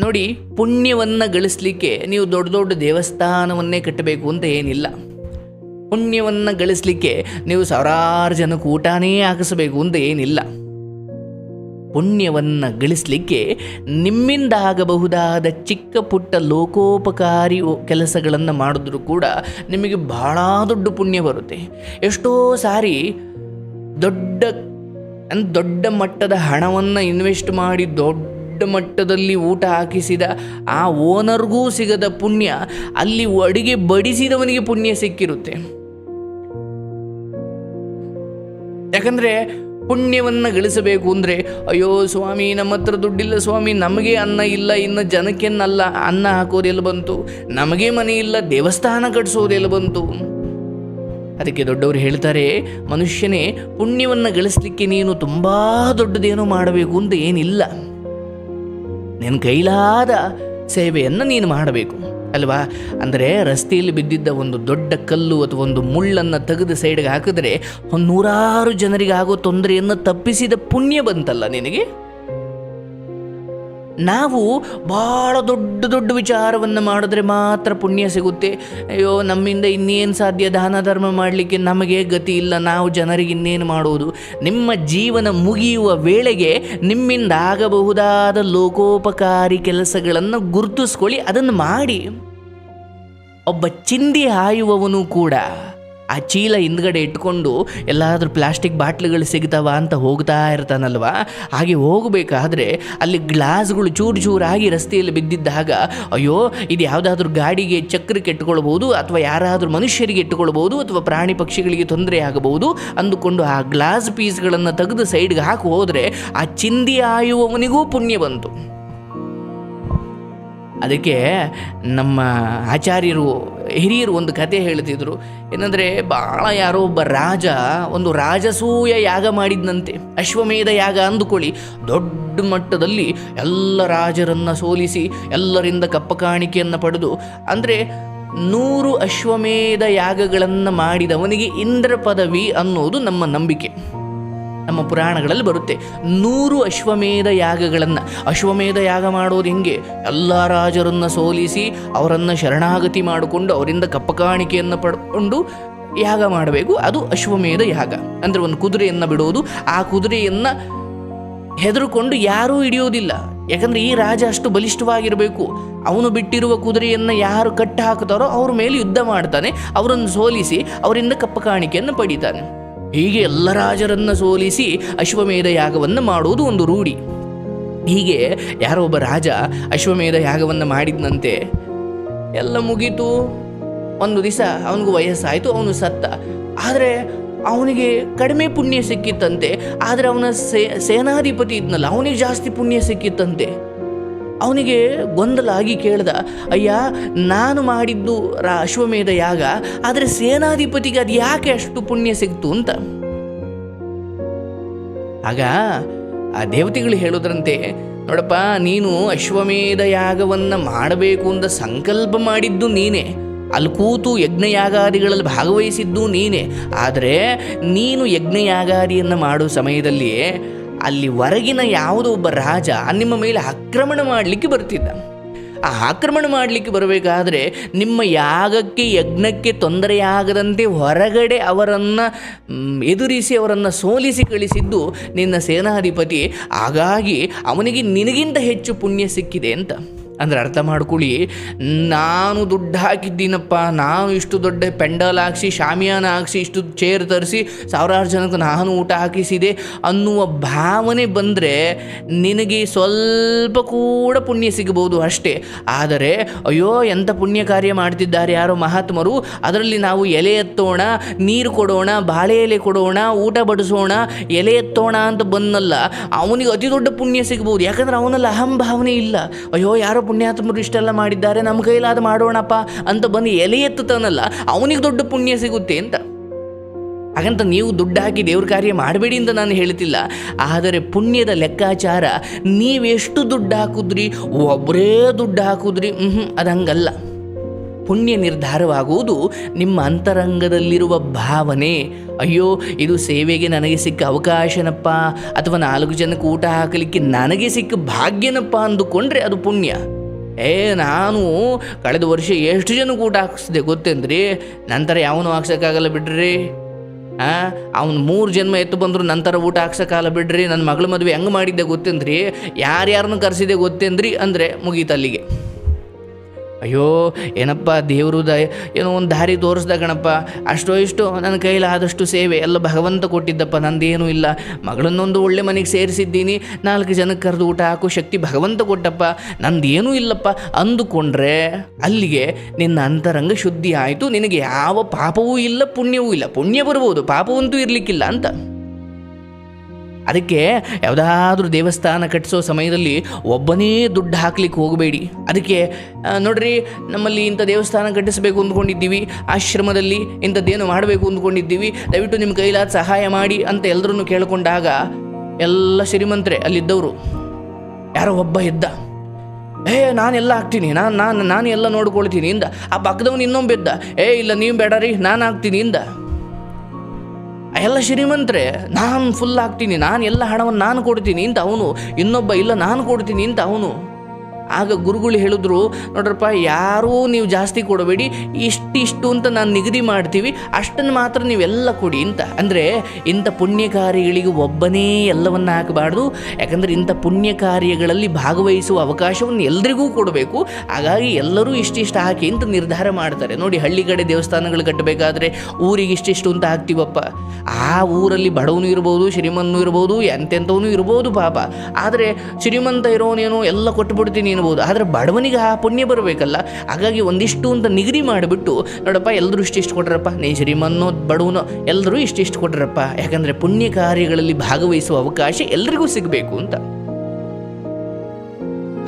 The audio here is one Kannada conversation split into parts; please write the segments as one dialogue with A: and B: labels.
A: ನೋಡಿ, ಪುಣ್ಯವನ್ನು ಗಳಿಸ್ಲಿಕ್ಕೆ ನೀವು ದೊಡ್ಡ ದೊಡ್ಡ ದೇವಸ್ಥಾನವನ್ನೇ ಕಟ್ಟಬೇಕು ಅಂತ ಏನಿಲ್ಲ. ಪುಣ್ಯವನ್ನು ಗಳಿಸ್ಲಿಕ್ಕೆ ನೀವು ಸಾವಿರಾರು ಜನಕ್ಕೆ ಊಟನೇ ಹಾಕಿಸಬೇಕು ಅಂತ ಏನಿಲ್ಲ. ಪುಣ್ಯವನ್ನು ಗಳಿಸಲಿಕ್ಕೆ ನಿಮ್ಮಿಂದ ಆಗಬಹುದಾದ ಚಿಕ್ಕ ಪುಟ್ಟ ಲೋಕೋಪಕಾರಿ ಕೆಲಸಗಳನ್ನು ಮಾಡಿದ್ರೂ ಕೂಡ ನಿಮಗೆ ಬಹಳ ದೊಡ್ಡ ಪುಣ್ಯ ಬರುತ್ತೆ. ಎಷ್ಟೋ ಸಾರಿ ದೊಡ್ಡ ದೊಡ್ಡ ಮಟ್ಟದ ಹಣವನ್ನು ಇನ್ವೆಸ್ಟ್ ಮಾಡಿ ದೊಡ್ಡ ಮಟ್ಟದಲ್ಲಿ ಊಟ ಹಾಕಿಸಿದ ಆ ಓನರ್ಗೂ ಸಿಗದ ಪುಣ್ಯ, ಅಲ್ಲಿ ಅಡುಗೆ ಬಡಿಸಿದವನಿಗೆ ಪುಣ್ಯ ಸಿಕ್ಕಿರುತ್ತೆ. ಯಾಕಂದರೆ ಪುಣ್ಯವನ್ನು ಗಳಿಸಬೇಕು ಅಂದರೆ, ಅಯ್ಯೋ ಸ್ವಾಮಿ, ನಮ್ಮ ಹತ್ರ ದುಡ್ಡಿಲ್ಲ ಸ್ವಾಮಿ, ನಮಗೆ ಅನ್ನ ಇಲ್ಲ, ಇನ್ನು ಜನಕ್ಕೆನ್ನಲ್ಲ, ಅನ್ನ ಹಾಕೋದೆಲ್ಲ ಬಂತು? ನಮಗೆ ಮನೆ ಇಲ್ಲ, ದೇವಸ್ಥಾನ ಕಟ್ಟಿಸೋದೆಲ್ಲ ಬಂತು? ಅದಕ್ಕೆ ದೊಡ್ಡವರು ಹೇಳ್ತಾರೆ, ಮನುಷ್ಯನೇ ಪುಣ್ಯವನ್ನು ಗಳಿಸ್ಲಿಕ್ಕೆ ನೀನು ತುಂಬ ದೊಡ್ಡದೇನೋ ಮಾಡಬೇಕು ಅಂತ ಏನಿಲ್ಲ. ನಿನ್ನ ಕೈಲಾದ ಸೇವೆಯನ್ನು ನೀನು ಮಾಡಬೇಕು, ಅಲ್ವಾ? ಅಂದರೆ ರಸ್ತೆಯಲ್ಲಿ ಬಿದ್ದಿದ್ದ ಒಂದು ದೊಡ್ಡ ಕಲ್ಲು ಅಥವಾ ಒಂದು ಮುಳ್ಳನ್ನು ತೆಗೆದು ಸೈಡ್ಗೆ ಹಾಕಿದ್ರೆ ಒಂದು ನೂರಾರು ಜನರಿಗೆ ಆಗೋ ತೊಂದರೆಯನ್ನು ತಪ್ಪಿಸಿದ ಪುಣ್ಯ ಬಂತಲ್ಲ ನಿನಗೆ? ನಾವು ಭಾಳ ದೊಡ್ಡ ದೊಡ್ಡ ವಿಚಾರವನ್ನು ಮಾಡಿದ್ರೆ ಮಾತ್ರ ಪುಣ್ಯ ಸಿಗುತ್ತೆ. ಅಯ್ಯೋ, ನಮ್ಮಿಂದ ಇನ್ನೇನು ಸಾಧ್ಯ? ದಾನ ಧರ್ಮ ಮಾಡಲಿಕ್ಕೆ ನಮಗೆ ಗತಿ ಇಲ್ಲ. ನಾವು ಜನರಿಗೆ ಇನ್ನೇನು ಮಾಡುವುದು ನಿಮ್ಮ ಜೀವನ ಮುಗಿಯುವ ವೇಳೆಗೆ ನಿಮ್ಮಿಂದ ಆಗಬಹುದಾದ ಲೋಕೋಪಕಾರಿ ಕೆಲಸಗಳನ್ನು ಗುರುತಿಸ್ಕೊಳ್ಳಿ, ಅದನ್ನು ಮಾಡಿ. ಒಬ್ಬ ಚಿಂದಿ ಹಾಯುವವನು ಕೂಡ ಆ ಚೀಲ ಹಿಂದ್ಗಡೆ ಇಟ್ಕೊಂಡು ಎಲ್ಲಾದರೂ ಪ್ಲಾಸ್ಟಿಕ್ ಬಾಟ್ಲುಗಳು ಸಿಗ್ತಾವ ಅಂತ ಹೋಗ್ತಾ ಇರ್ತಾನಲ್ವ? ಹಾಗೆ ಹೋಗಬೇಕಾದ್ರೆ ಅಲ್ಲಿ ಗ್ಲಾಸ್ಗಳು ಚೂರು ಚೂರಾಗಿ ರಸ್ತೆಯಲ್ಲಿ ಬಿದ್ದಿದ್ದಾಗ ಅಯ್ಯೋ, ಇದು ಯಾವುದಾದ್ರೂ ಗಾಡಿಗೆ ಚಕ್ರಕ್ಕೆ ಇಟ್ಕೊಳ್ಬೋದು ಅಥವಾ ಯಾರಾದರೂ ಮನುಷ್ಯರಿಗೆ ಇಟ್ಟುಕೊಳ್ಬೋದು ಅಥವಾ ಪ್ರಾಣಿ ಪಕ್ಷಿಗಳಿಗೆ ತೊಂದರೆ ಆಗಬಹುದು ಅಂದುಕೊಂಡು ಆ ಗ್ಲಾಸ್ ಪೀಸ್ಗಳನ್ನು ತೆಗೆದು ಸೈಡ್ಗೆ ಹಾಕಿ ಹೋದರೆ ಆ ಚಿಂದಿ ಆಯುವವನಿಗೂ ಪುಣ್ಯ ಬಂತು. ಅದಕ್ಕೆ ನಮ್ಮ ಆಚಾರ್ಯರು ಹಿರಿಯರು ಒಂದು ಕತೆ ಹೇಳ್ತಿದ್ರು. ಏನಂದರೆ ಭಾಳ ಯಾರೋ ಒಬ್ಬ ರಾಜ ಒಂದು ರಾಜಸೂಯ ಯಾಗ ಮಾಡಿದ್ನಂತೆ. ಅಶ್ವಮೇಧ ಯಾಗ ಅಂದುಕೊಳ್ಳಿ. ದೊಡ್ಡ ಮಟ್ಟದಲ್ಲಿ ಎಲ್ಲ ರಾಜರನ್ನು ಸೋಲಿಸಿ ಎಲ್ಲರಿಂದ ಕಪ್ಪ ಕಾಣಿಕೆಯನ್ನು ಪಡೆದು, ಅಂದರೆ ನೂರು ಅಶ್ವಮೇಧ ಯಾಗಗಳನ್ನು ಮಾಡಿದವನಿಗೆ ಇಂದ್ರ ಪದವಿ ಅನ್ನೋದು ನಮ್ಮ ನಂಬಿಕೆ. ನಮ್ಮ ಪುರಾಣಗಳಲ್ಲಿ ಬರುತ್ತೆ. ನೂರು ಅಶ್ವಮೇಧ ಯಾಗಗಳನ್ನು. ಅಶ್ವಮೇಧ ಯಾಗ ಮಾಡೋದು ಹೆಂಗೆ? ಎಲ್ಲ ರಾಜರನ್ನು ಸೋಲಿಸಿ ಅವರನ್ನು ಶರಣಾಗತಿ ಮಾಡಿಕೊಂಡು ಅವರಿಂದ ಕಪ್ಪಕಾಣಿಕೆಯನ್ನು ಪಡ್ಕೊಂಡು ಯಾಗ ಮಾಡಬೇಕು. ಅದು ಅಶ್ವಮೇಧ ಯಾಗ. ಅಂದರೆ ಒಂದು ಕುದುರೆಯನ್ನು ಬಿಡೋದು. ಆ ಕುದುರೆಯನ್ನು ಹೆದರುಕೊಂಡು ಯಾರೂ ಹಿಡಿಯೋದಿಲ್ಲ. ಯಾಕಂದರೆ ಈ ರಾಜ ಅಷ್ಟು ಬಲಿಷ್ಠವಾಗಿರಬೇಕು. ಅವನು ಬಿಟ್ಟಿರುವ ಕುದುರೆಯನ್ನು ಯಾರು ಕಟ್ಟ ಹಾಕ್ತಾರೋ ಅವ್ರ ಮೇಲೆ ಯುದ್ಧ ಮಾಡ್ತಾನೆ. ಅವರನ್ನು ಸೋಲಿಸಿ ಅವರಿಂದ ಕಪ್ಪ ಕಾಣಿಕೆಯನ್ನು ಪಡಿತಾನೆ. ಹೀಗೆ ಎಲ್ಲ ರಾಜರನ್ನು ಸೋಲಿಸಿ ಅಶ್ವಮೇಧ ಯಾಗವನ್ನು ಮಾಡುವುದು ಒಂದು ರೂಢಿ. ಹೀಗೆ ಯಾರೋ ಒಬ್ಬ ರಾಜ ಅಶ್ವಮೇಧ ಯಾಗವನ್ನು ಮಾಡಿದ್ನಂತೆ, ಎಲ್ಲ ಮುಗೀತು. ಒಂದು ದಿವಸ ಅವನಿಗೂ ವಯಸ್ಸಾಯಿತು, ಅವನು ಸತ್ತ. ಆದರೆ ಅವನಿಗೆ ಕಡಿಮೆ ಪುಣ್ಯ ಸಿಕ್ಕಿತ್ತಂತೆ. ಆದರೆ ಅವನ ಸೇ, ಸೇನಾಧಿಪತಿ ಇದ್ನಲ್ಲ, ಅವನಿಗೆ ಜಾಸ್ತಿ ಪುಣ್ಯ ಸಿಕ್ಕಿತ್ತಂತೆ. ಅವನಿಗೆ ಗೊಂದಲ ಆಗಿ ಕೇಳ್ದ, ಅಯ್ಯ, ನಾನು ಮಾಡಿದ್ದು ರಾ ಅಶ್ವಮೇಧ ಯಾಗ, ಆದರೆ ಸೇನಾಧಿಪತಿಗೆ ಅದು ಯಾಕೆ ಅಷ್ಟು ಪುಣ್ಯ ಸಿಕ್ತು ಅಂತ. ಆಗ ಆ ದೇವತೆಗಳು ಹೇಳೋದ್ರಂತೆ, ನೋಡಪ್ಪ, ನೀನು ಅಶ್ವಮೇಧ ಯಾಗವನ್ನು ಮಾಡಬೇಕು ಅಂತ ಸಂಕಲ್ಪ ಮಾಡಿದ್ದು ನೀನೇ. ಅಲ್ಲಿ ಕೂತು ಯಜ್ಞಯಾಗಾದಿಗಳಲ್ಲಿ ಭಾಗವಹಿಸಿದ್ದು ನೀನೇ. ಆದರೆ ನೀನು ಯಜ್ಞಯಾಗಾದಿಯನ್ನು ಮಾಡೋ ಸಮಯದಲ್ಲಿ ಅಲ್ಲಿ ಹೊರಗಿನ ಯಾವುದೋ ಒಬ್ಬ ರಾಜ ನಿಮ್ಮ ಮೇಲೆ ಆಕ್ರಮಣ ಮಾಡಲಿಕ್ಕೆ ಬರ್ತಿದ್ದ ಆ ಆಕ್ರಮಣ ಮಾಡಲಿಕ್ಕೆ ಬರಬೇಕಾದ್ರೆ ನಿಮ್ಮ ಯಾಗಕ್ಕೆ, ಯಜ್ಞಕ್ಕೆ ತೊಂದರೆಯಾಗದಂತೆ ಹೊರಗಡೆ ಅವರನ್ನು ಎದುರಿಸಿ ಅವರನ್ನು ಸೋಲಿಸಿ ಕಳಿಸಿದ್ದು ನಿನ್ನ ಸೇನಾಧಿಪತಿ. ಹಾಗಾಗಿ ಅವನಿಗೆ ನಿನಗಿಂತ ಹೆಚ್ಚು ಪುಣ್ಯ ಸಿಕ್ಕಿದೆ ಅಂತ. ಅಂದ್ರೆ ಅರ್ಥ ಮಾಡ್ಕೊಳ್ಳಿ, ನಾನು ದುಡ್ಡು ಹಾಕಿದ್ದೀನಪ್ಪ, ನಾನು ಇಷ್ಟು ದೊಡ್ಡ ಪೆಂಡಲ್ ಹಾಕ್ಸಿ, ಶಾಮಿಯಾನ ಹಾಕ್ಸಿ, ಇಷ್ಟು ಚೇರ್ ತರಿಸಿ, ಸಾವಿರಾರು ಜನಕ್ಕೆ ನಾನು ಊಟ ಹಾಕಿಸಿದೆ ಅನ್ನುವ ಭಾವನೆ ಬಂದರೆ ನಿನಗೆ ಸ್ವಲ್ಪ ಕೂಡ ಪುಣ್ಯ ಸಿಗಬಹುದು ಅಷ್ಟೇ. ಆದರೆ, ಅಯ್ಯೋ, ಎಂಥ ಪುಣ್ಯ ಕಾರ್ಯ ಮಾಡ್ತಿದ್ದಾರೆ ಯಾರೋ ಮಹಾತ್ಮರು. ಅದರಲ್ಲಿ ನಾವು ಎಲೆ ಎತ್ತೋಣ, ನೀರು ಕೊಡೋಣ, ಬಾಳೆ ಎಲೆ ಕೊಡೋಣ, ಊಟ ಬಡಿಸೋಣ, ಎಲೆ ಎತ್ತೋಣ ಅಂತ ಬಂದಲ್ಲ, ಅವನಿಗೆ ಅತಿ ದೊಡ್ಡ ಪುಣ್ಯ ಸಿಗ್ಬೋದು ಯಾಕಂದ್ರೆ ಅವನಲ್ಲಿ ಅಹಂಭಾವನೆ ಇಲ್ಲ. ಅಯ್ಯೋ, ಯಾರೋ ಪುಣ್ಯಾತ್ಮರು ಇಷ್ಟೆಲ್ಲ ಮಾಡಿದ್ದಾರೆ, ನಮ್ಮ ಕೈಲಾದ ಮಾಡೋಣಪ್ಪ ಅಂತ ಬಂದು ಎಲೆ ಎತ್ತುತ್ತಾನಲ್ಲ, ಅವನಿಗೆ ದೊಡ್ಡ ಪುಣ್ಯ ಸಿಗುತ್ತೆ ಅಂತ. ಹಾಗಂತ ನೀವು ದುಡ್ಡು ಹಾಕಿ ದೇವ್ರ ಕಾರ್ಯ ಮಾಡಬೇಡಿ ಅಂತ ನಾನು ಹೇಳ್ತಿಲ್ಲ. ಆದರೆ ಪುಣ್ಯದ ಲೆಕ್ಕಾಚಾರ ನೀವೆಷ್ಟು ದುಡ್ಡು ಹಾಕಿದ್ರಿ ಒಬ್ಬರೇ ದುಡ್ಡು ಹಾಕಿದ್ರಿ ಹ್ಞೂ ಅದು ಹಂಗಲ್ಲ. ಪುಣ್ಯ ನಿರ್ಧಾರವಾಗುವುದು ನಿಮ್ಮ ಅಂತರಂಗದಲ್ಲಿರುವ ಭಾವನೆ. ಅಯ್ಯೋ, ಇದು ಸೇವೆಗೆ ನನಗೆ ಸಿಕ್ಕ ಅವಕಾಶನಪ್ಪ, ಅಥವಾ ನಾಲ್ಕು ಜನಕ್ಕೆ ಊಟ ಹಾಕಲಿಕ್ಕೆ ನನಗೆ ಸಿಕ್ಕ ಭಾಗ್ಯನಪ್ಪ ಅಂದುಕೊಂಡ್ರೆ ಅದು ಪುಣ್ಯ. ಏ, ನಾನು ಕಳೆದ ವರ್ಷ ಎಷ್ಟು ಜನಕ್ಕೆ ಊಟ ಹಾಕಿಸ್ದೆ ಗೊತ್ತೇನ್ರಿ? ನಂತರ ಯಾವನು ಹಾಕ್ಸೋಕ್ಕಾಗಲ್ಲ ಬಿಡ್ರಿ? ಆ, ಅವ್ನು ಮೂರು ಜನ್ಮ ಎತ್ತು ಬಂದ್ರು ನಂತರ ಊಟ ಹಾಕ್ಸೋಕ್ಕಾಗಲ್ಲ ಬಿಡ್ರಿ? ನನ್ನ ಮಗಳ ಮದುವೆ ಹೆಂಗೆ ಮಾಡಿದ್ದೆ ಗೊತ್ತೇನ್ರಿ? ಯಾರ್ಯಾರನ್ನು ಕರೆಸಿದೆ ಗೊತ್ತೇನ್ರಿ? ಅಂದರೆ ಮುಗೀತು ಅಲ್ಲಿಗೆ. ಅಯ್ಯೋ, ಏನಪ್ಪ ದೇವರು ದ ಏನೋ ಒಂದು ದಾರಿ ತೋರಿಸ್ದ ಗಣಪ್ಪ ಅಷ್ಟೋ ಇಷ್ಟೋ ನನ್ನ ಕೈಲಾದಷ್ಟು ಸೇವೆ. ಎಲ್ಲ ಭಗವಂತ ಕೊಟ್ಟಿದ್ದಪ್ಪ, ನಂದೇನೂ ಇಲ್ಲ. ಮಗಳನ್ನೊಂದು ಒಳ್ಳೆ ಮನೆಗೆ ಸೇರಿಸಿದ್ದೀನಿ. ನಾಲ್ಕು ಜನಕ್ಕೆ ಕರೆದು ಊಟ ಹಾಕೋ ಶಕ್ತಿ ಭಗವಂತ ಕೊಟ್ಟಪ್ಪ. ನಂದೇನೂ ಇಲ್ಲಪ್ಪ. ಅಂದುಕೊಂಡ್ರೆ ಅಲ್ಲಿಗೆ ನಿನ್ನ ಅಂತರಂಗ ಶುದ್ಧಿ ಆಯಿತು. ನಿನಗೆ ಯಾವ ಪಾಪವೂ ಇಲ್ಲ, ಪುಣ್ಯವೂ ಇಲ್ಲ. ಪುಣ್ಯ ಬರ್ಬೋದು. ಪಾಪವಂತೂ ಇರಲಿಕ್ಕಿಲ್ಲ ಅಂತ. ಅದಕ್ಕೆ ಯಾವುದಾದ್ರೂ ದೇವಸ್ಥಾನ ಕಟ್ಟಿಸೋ ಸಮಯದಲ್ಲಿ ಒಬ್ಬನೇ ದುಡ್ಡು ಹಾಕ್ಲಿಕ್ಕೆ ಹೋಗಬೇಡಿ. ಅದಕ್ಕೆ ನೋಡ್ರಿ, ನಮ್ಮಲ್ಲಿ ಇಂಥ ದೇವಸ್ಥಾನ ಕಟ್ಟಿಸಬೇಕು ಅಂದ್ಕೊಂಡಿದ್ದೀವಿ, ಆಶ್ರಮದಲ್ಲಿ ಇಂಥದ್ದೇನು ಮಾಡಬೇಕು ಅಂದ್ಕೊಂಡಿದ್ದೀವಿ, ದಯವಿಟ್ಟು ನಿಮ್ಮ ಕೈಲಾದ ಸಹಾಯ ಮಾಡಿ ಅಂತ ಎಲ್ಲರನ್ನು ಕೇಳಿಕೊಂಡಾಗ ಎಲ್ಲ ಶ್ರೀಮಂತರೆ ಅಲ್ಲಿದ್ದವರು, ಯಾರೋ ಒಬ್ಬ ಇದ್ದ. ಏ, ನಾನೆಲ್ಲ ಹಾಕ್ತೀನಿ, ನಾನು ನಾನು ನಾನು ಎಲ್ಲ ನೋಡ್ಕೊಳ್ತೀನಿ, ಇಂದ. ಆ ಪಕ್ಕದವನು ಇನ್ನೊಬ್ಬ ಇದ್ದ. ಏ, ಇಲ್ಲ, ನೀವು ಬೇಡ ರೀ, ನಾನು ಹಾಕ್ತೀನಿ, ಇಂದ. ಎಲ್ಲ ಶ್ರೀಮಂತರೆ, ನಾನು ಫುಲ್ ಆಗ್ತೀನಿ, ನಾನು ಎಲ್ಲ ಹಣವನ್ನು ನಾನು ಕೊಡ್ತೀನಿ ಅಂತ ಅವನು, ಇನ್ನೊಬ್ಬ ಇಲ್ಲ, ನಾನು ಕೊಡ್ತೀನಿ ಅಂತ ಅವನು. ಆಗ ಗುರುಗಳು ಹೇಳಿದ್ರು, ನೋಡ್ರಪ್ಪ, ಯಾರೂ ನೀವು ಜಾಸ್ತಿ ಕೊಡಬೇಡಿ, ಇಷ್ಟಿಷ್ಟು ಅಂತ ನಾನು ನಿಗದಿ ಮಾಡ್ತೀವಿ, ಅಷ್ಟನ್ನು ಮಾತ್ರ ನೀವೆಲ್ಲ ಕೊಡಿ ಅಂತ. ಅಂದರೆ ಇಂಥ ಪುಣ್ಯ ಕಾರ್ಯಗಳಿಗೆ ಒಬ್ಬನೇ ಎಲ್ಲವನ್ನು ಹಾಕಬಾರ್ದು. ಯಾಕಂದರೆ ಇಂಥ ಪುಣ್ಯ ಕಾರ್ಯಗಳಲ್ಲಿ ಭಾಗವಹಿಸುವ ಅವಕಾಶವನ್ನು ಎಲ್ಲರಿಗೂ ಕೊಡಬೇಕು. ಹಾಗಾಗಿ ಎಲ್ಲರೂ ಇಷ್ಟಿಷ್ಟು ಹಾಕಿ ಅಂತ ನಿರ್ಧಾರ ಮಾಡ್ತಾರೆ. ನೋಡಿ ಹಳ್ಳಿ ಕಡೆ ದೇವಸ್ಥಾನಗಳು ಕಟ್ಟಬೇಕಾದ್ರೆ ಊರಿಗೆ ಇಷ್ಟಿಷ್ಟು ಅಂತ ಹಾಕ್ತೀವಪ್ಪ. ಆ ಊರಲ್ಲಿ ಬಡವನು ಇರ್ಬೋದು, ಶ್ರೀಮಂತನು ಇರ್ಬೋದು, ಎಂತೆಂಥವನು ಇರ್ಬೋದು ಪಾಪ. ಆದರೆ ಶ್ರೀಮಂತ ಇರೋನೇನೋ ಎಲ್ಲ ಕೊಟ್ಬಿಡ್ತೀನಿ ಅನ್ಬೋದು ಆದರೆ ಬಡವನಿಗೆ ಆ ಪುಣ್ಯ ಬರಬೇಕಲ್ಲ. ಹಾಗಾಗಿ ಒಂದಿಷ್ಟು ಅಂತ ನಿಗದಿ ಮಾಡಿಬಿಟ್ಟು, ನೋಡಪ್ಪ ಎಲ್ಲರೂ ಇಷ್ಟಿಷ್ಟು ಕೊಟ್ರಪ್ಪ. ನೀ ಶ್ರೀಮನ್ನೋ ಬಡವನೋ ಎಲ್ಲರೂ ಇಷ್ಟಿಷ್ಟು ಕೊಟ್ರಪ್ಪ. ಯಾಕಂದರೆ ಪುಣ್ಯ ಕಾರ್ಯಗಳಲ್ಲಿ ಭಾಗವಹಿಸುವ ಅವಕಾಶ ಎಲ್ರಿಗೂ ಸಿಗಬೇಕು ಅಂತ.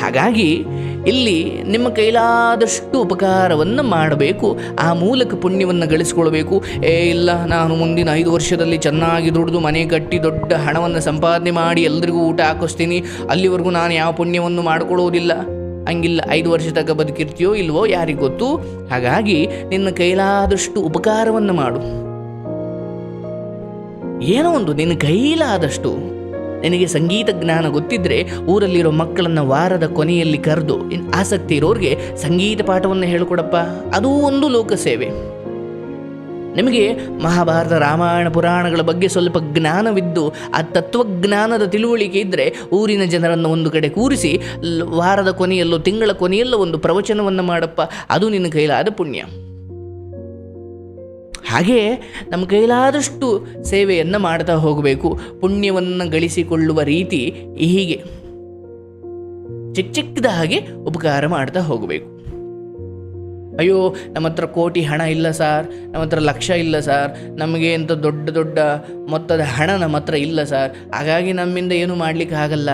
A: ಹಾಗಾಗಿ ಇಲ್ಲಿ ನಿಮ್ಮ ಕೈಲಾದಷ್ಟು ಉಪಕಾರವನ್ನು ಮಾಡಬೇಕು, ಆ ಮೂಲಕ ಪುಣ್ಯವನ್ನು ಗಳಿಸಿಕೊಳ್ಬೇಕು. ಏ, ಇಲ್ಲ, ನಾನು ಮುಂದಿನ ಐದು ವರ್ಷದಲ್ಲಿ ಚೆನ್ನಾಗಿ ದುಡಿದು ಮನೆ ಕಟ್ಟಿ ದೊಡ್ಡ ಹಣವನ್ನು ಸಂಪಾದನೆ ಮಾಡಿ ಎಲ್ರಿಗೂ ಊಟ ಹಾಕಿಸ್ತೀನಿ. ಅಲ್ಲಿವರೆಗೂ ನಾನು ಯಾವ ಪುಣ್ಯವನ್ನು ಮಾಡಿಕೊಳ್ಳೋದಿಲ್ಲ. ಹಂಗಿಲ್ಲ, ಐದು ವರ್ಷ ತಗ ಬದುಕಿರ್ತೀಯೋ ಇಲ್ವೋ ಯಾರಿಗೆ ಗೊತ್ತು? ಹಾಗಾಗಿ ನಿನ್ನ ಕೈಲಾದಷ್ಟು ಉಪಕಾರವನ್ನು ಮಾಡು. ಏನೋ ಒಂದು ನಿನ್ನ ಕೈಲಾದಷ್ಟು ನಿನಗೆ ಸಂಗೀತ ಜ್ಞಾನ ಗೊತ್ತಿದ್ರೆ ಊರಲ್ಲಿರೋ ಮಕ್ಕಳನ್ನು ವಾರದ ಕೊನೆಯಲ್ಲಿ ಕರೆದು ಆಸಕ್ತಿ ಇರೋರಿಗೆ ಸಂಗೀತ ಪಾಠವನ್ನು ಹೇಳಿಕೊಡಪ್ಪ. ಅದೂ ಒಂದು ಲೋಕ ಸೇವೆ. ನಿಮಗೆ ಮಹಾಭಾರತ ರಾಮಾಯಣ ಪುರಾಣಗಳ ಬಗ್ಗೆ ಸ್ವಲ್ಪ ಜ್ಞಾನವಿದ್ದು, ಆ ತತ್ವಜ್ಞಾನದ ತಿಳುವಳಿಕೆ ಇದ್ದರೆ ಊರಿನ ಜನರನ್ನು ಒಂದು ಕಡೆ ಕೂರಿಸಿ ವಾರದ ಕೊನೆಯಲ್ಲೋ, ತಿಂಗಳ ಕೊನೆಯಲ್ಲೋ ಒಂದು ಪ್ರವಚನವನ್ನು ಮಾಡಪ್ಪ. ಅದು ನಿನ್ನ ಕೈಲಾದ ಪುಣ್ಯ. ಹಾಗೆ ನಮ್ಮ ಕೈಲಾದಷ್ಟು ಸೇವೆಯನ್ನು ಮಾಡ್ತಾ ಹೋಗಬೇಕು. ಪುಣ್ಯವನ್ನು ಗಳಿಸಿಕೊಳ್ಳುವ ರೀತಿ ಹೀಗೆ ಚಿಕ್ಕ ಚಿಕ್ಕದ ಹಾಗೆ ಉಪಕಾರ ಮಾಡ್ತಾ ಹೋಗಬೇಕು. ಅಯ್ಯೋ, ನಮ್ಮ ಹತ್ರ ಕೋಟಿ ಹಣ ಇಲ್ಲ ಸಾರ್. ನಮ್ಮ ಹತ್ರ ಲಕ್ಷ ಇಲ್ಲ ಸಾರ್. ನಮಗೆ ಎಂಥ ದೊಡ್ಡ ದೊಡ್ಡ ಮೊತ್ತದ ಹಣ ನಮ್ಮ ಹತ್ರ ಇಲ್ಲ ಸಾರ್. ಹಾಗಾಗಿ ನಮ್ಮಿಂದ ಏನು ಮಾಡಲಿಕ್ಕೆ ಆಗಲ್ಲ?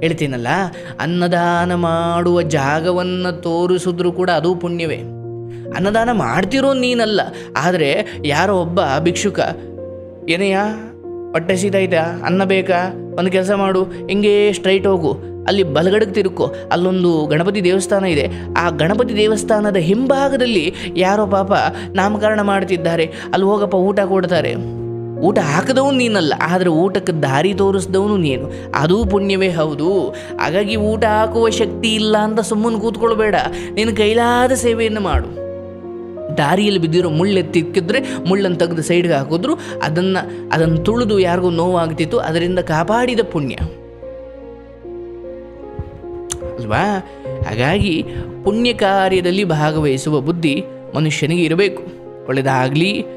A: ಹೇಳ್ತೀನಲ್ಲ, ಅನ್ನದಾನ ಮಾಡುವ ಜಾಗವನ್ನು ತೋರಿಸಿದ್ರು ಕೂಡ ಅದು ಪುಣ್ಯವೇ. ಅನ್ನದಾನ ಮಾಡ್ತಿರೋ ನೀನಲ್ಲ. ಆದರೆ ಯಾರೋ ಒಬ್ಬ ಭಿಕ್ಷುಕ ಏನಯ್ಯ ಹೊಟ್ಟೆ ಸೀದೈತಾ ಅನ್ನ ಬೇಕಾ? ಒಂದು ಕೆಲಸ ಮಾಡು. ಹಿಂಗೆ ಸ್ಟ್ರೈಟ್ ಹೋಗು. ಅಲ್ಲಿ ಬಲಗಡೆಗೆ ತಿರುಕೋ. ಅಲ್ಲೊಂದು ಗಣಪತಿ ದೇವಸ್ಥಾನ ಇದೆ. ಆ ಗಣಪತಿ ದೇವಸ್ಥಾನದ ಹಿಂಭಾಗದಲ್ಲಿ ಯಾರೋ ಪಾಪ ನಾಮಕರಣ ಮಾಡ್ತಿದ್ದಾರೆ. ಅಲ್ಲಿ ಹೋಗಪ್ಪ, ಊಟ ಕೊಡ್ತಾರೆ. ಊಟ ಹಾಕದವನು ನೀನಲ್ಲ. ಆದರೆ ಊಟಕ್ಕೆ ದಾರಿ ತೋರಿಸಿದವನು ನೀನು. ಅದೂ ಪುಣ್ಯವೇ ಹೌದು. ಹಾಗಾಗಿ ಊಟ ಹಾಕುವ ಶಕ್ತಿ ಇಲ್ಲ ಅಂತ ಸುಮ್ಮನೆ ಕೂತ್ಕೊಳ್ಬೇಡ. ನಿನ್ನ ಕೈಲಾದ ಸೇವೆಯನ್ನು ಮಾಡು. ದಾರಿಯಲ್ಲಿ ಬಿದ್ದಿರೋ ಮುಳ್ಳೆತ್ತಿಕ್ಕಿದ್ರೆ ಮುಳ್ಳನ್ನು ತೆಗೆದು ಸೈಡ್ಗೆ ಹಾಕಿದ್ರು. ಅದನ್ನು ಅದನ್ನು ತುಳಿದು ಯಾರಿಗೂ ನೋವಾಗ್ತಿತ್ತು, ಅದರಿಂದ ಕಾಪಾಡಿದ ಪುಣ್ಯ. ಅಲ್ವಾ? ಹಾಗಾಗಿ ಪುಣ್ಯ ಕಾರ್ಯದಲ್ಲಿ ಭಾಗವಹಿಸುವ ಬುದ್ಧಿ ಮನುಷ್ಯನಿಗೆ ಇರಬೇಕು. ಒಳ್ಳೆಯದಾಗಲಿ